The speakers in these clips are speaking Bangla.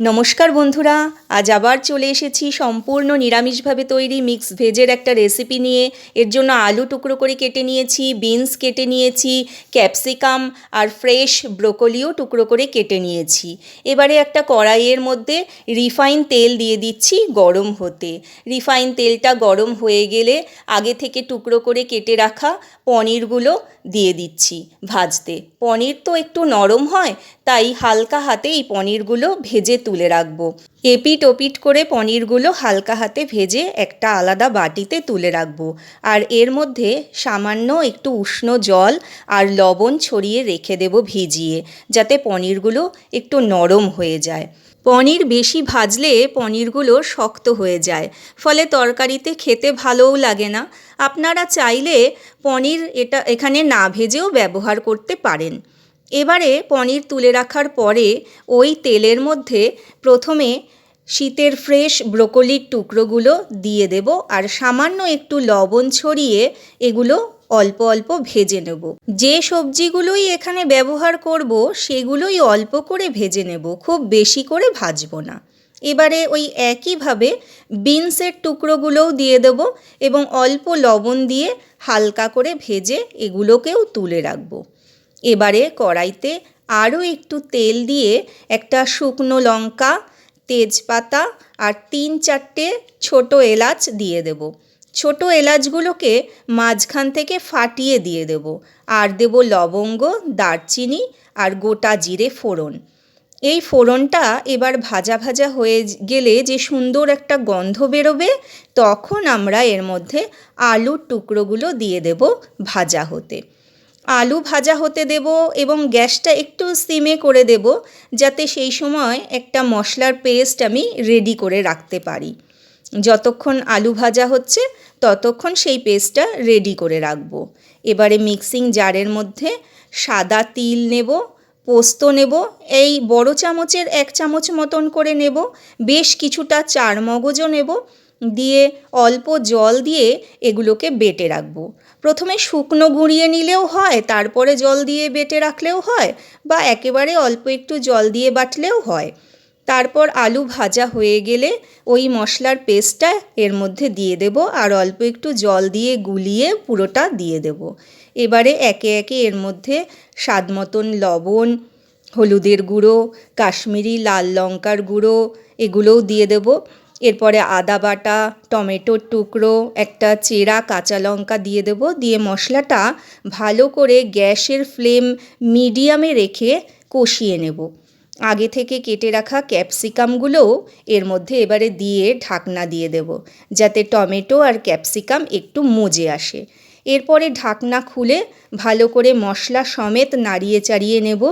নমস্কার বন্ধুরা, আজ আবার চলে এসেছি সম্পূর্ণ নিরামিষভাবে তৈরি মিক্স ভেজের একটা রেসিপি নিয়ে। এর জন্য আলু টুকরো করে কেটে নিয়েছি বিনস কেটে নিয়েছি ক্যাপসিকাম আর ফ্রেশ ব্রোকলিও টুকরো করে কেটে নিয়েছি। এবারে একটা কড়াইয়ের মধ্যে রিফাইন তেল দিয়ে দিচ্ছি গরম হতে। রিফাইন তেলটা গরম হয়ে গেলে আগে থেকে টুকরো করে কেটে রাখা পনিরগুলো দিয়ে দিচ্ছি ভাজতে। পনির তো একটু নরম হয়, তাই হালকা হাতে এই পনিরগুলো ভেজে তুলে রাখব। এপিট ওপিট করে পনিরগুলো হালকা হাতে ভেজে একটা আলাদা বাটিতে তুলে রাখব। আর এর মধ্যে সামান্য একটু উষ্ণ জল আর লবণ ছড়িয়ে রেখে দেবো ভিজিয়ে, যাতে পনিরগুলো একটু নরম হয়ে যায়। পনির বেশি ভাজলে পনিরগুলো শক্ত হয়ে যায়, ফলে তরকারিতে খেতে ভালোও লাগে না। আপনারা চাইলে পনির এটা এখানে না ভেজেও ব্যবহার করতে পারেন। এবারে পনির তুলে রাখার পরে ওই তেলের মধ্যে প্রথমে শীতের ফ্রেশ ব্রোকলির টুকরোগুলো দিয়ে দেব আর সামান্য একটু লবণ ছড়িয়ে এগুলো অল্প অল্প ভেজে নেব। যে সবজিগুলোই এখানে ব্যবহার করব, সেগুলোই অল্প করে ভেজে নেব, খুব বেশি করে ভাজবো না। এবারে ওই একইভাবে বিনসের টুকরোগুলোও দিয়ে দেব এবং অল্প লবণ দিয়ে হালকা করে ভেজে এগুলোকেও তুলে রাখব। এবারে কড়াইতে আরও একটু তেল দিয়ে একটা শুকনো লঙ্কা, তেজপাতা আর তিন চারটে ছোট এলাচ দিয়ে দেব। ছোট এলাচগুলোকে মাঝখান থেকে ফাটিয়ে দিয়ে দেব। আর দেব লবঙ্গ, দারচিনি আর গোটা জিরে ফোড়ন। এই ফোড়নটা এবার ভাজা ভাজা হয়ে গেলে যে সুন্দর একটা গন্ধ বেরোবে, তখন আমরা এর মধ্যে আলুর টুকরোগুলো দিয়ে দেব ভাজা হতে। আলু ভাজা হতে দেব এবং গ্যাসটা একটু সিমে করে দেব যাতে সেই সময় একটা মশলার পেস্ট আমি রেডি করে রাখতে পারি। যতক্ষণ আলু ভাজা হচ্ছে, ততক্ষণ সেই পেস্টটা রেডি করে রাখব। এবারে মিক্সিং জারের মধ্যে সাদা তিল নেব, পোস্ত নেব, এই বড় চামচের এক চামচ মতন করে নেব, বেশ কিছুটা চার মগজও নেব, দিয়ে অল্প জল দিয়ে এগুলোকে বেটে রাখব। প্রথমে শুকনো গুঁড়িয়ে নিলেও হয়, তারপরে জল দিয়ে বেটে রাখলেও হয় বা একেবারে অল্প একটু জল দিয়ে বাটলেও হয়। তারপর আলু ভাজা হয়ে গেলে ওই মশলার পেস্টটা এর মধ্যে দিয়ে দেব আর অল্প একটু জল দিয়ে গুলিয়ে পুরোটা দিয়ে দেব। এবারে একে একে এর মধ্যে স্বাদ মতন লবণ, হলুদের গুঁড়ো, কাশ্মীরি লাল লঙ্কার গুঁড়ো, এগুলোও দিয়ে দেবো। এরপরে আদা বাটা, টমেটোর টুকরো, একটা চেরা কাঁচা লঙ্কা দিয়ে দেব। দিয়ে মশলাটা ভালো করে গ্যাসের ফ্লেম মিডিয়ামে রেখে কষিয়ে নেব। আগে থেকে কেটে রাখা ক্যাপসিকামগুলোও এর মধ্যে এবারে দিয়ে ঢাকনা দিয়ে দেব, যাতে টমেটো আর ক্যাপসিকাম একটু মজে আসে। এরপরে ঢাকনা খুলে ভালো করে মশলা সমেত নাড়িয়ে চাড়িয়ে নেব।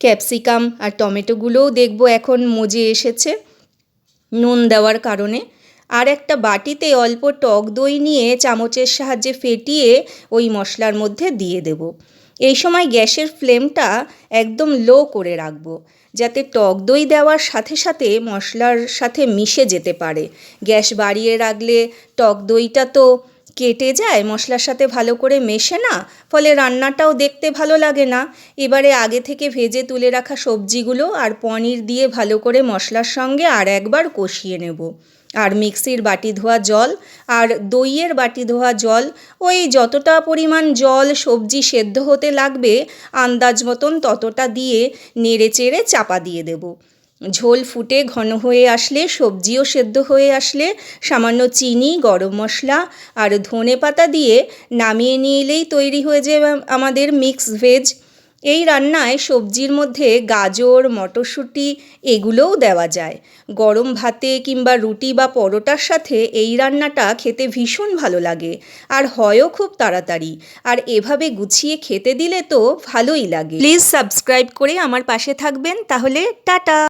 ক্যাপসিকাম আর টমেটোগুলোও দেখব এখন মজে এসেছে। নুন দেওয়ার কারণে। আর একটা বাটিতে অল্প টক দই নিয়ে চামচের সাহায্যে ফেটিয়ে ওই মশলার মধ্যে দিয়ে দেব। এই সময় গ্যাসের ফ্লেমটা একদম লো করে রাখব, যাতে টক দই দেওয়ার সাথে সাথে মশলার সাথে মিশে যেতে পারে। গ্যাস বাড়িয়ে রাখলে টক দইটা তো কেটে যায়, মশলার সাথে ভালো করে মেশে না, ফলে রান্নাটাও দেখতে ভালো লাগে না। এবারে আগে থেকে ভেজে তুলে রাখা সবজিগুলো আর পনির দিয়ে ভালো করে মশলার সঙ্গে আর একবার কষিয়ে নেব। আর মিক্সির বাটি ধোয়া জল আর দইয়ের বাটি ধোয়া জল, ওই যতটা পরিমাণ জল সবজি সেদ্ধ হতে লাগবে, আন্দাজ মতন ততটা দিয়ে নেড়ে চেড়ে চাপা দিয়ে দেবো। ঝোল ফুটে ঘন হয়ে আসলে, সবজিও সেদ্ধ হয়ে আসলে, সামান্য চিনি, গরম মশলা আর ধনে পাতা দিয়ে নামিয়ে নিয়ে এলেই তৈরি হয়ে যাবে আমাদের মিক্স ভেজ এই রান্নায় সবজির মধ্যে গাজর, মটরশুঁটি এগুলোও দেওয়া যায়। গরম ভাতে কিংবা রুটি বা পরোটার সাথে এই রান্নাটা খেতে ভীষণ ভালো লাগে আর হয়ও খুব তাড়াতাড়ি। আর এভাবে গুছিয়ে খেতে দিলে তো ভালোই লাগে। প্লিজ সাবস্ক্রাইব করে আমার পাশে থাকবেন, তাহলে টাটা!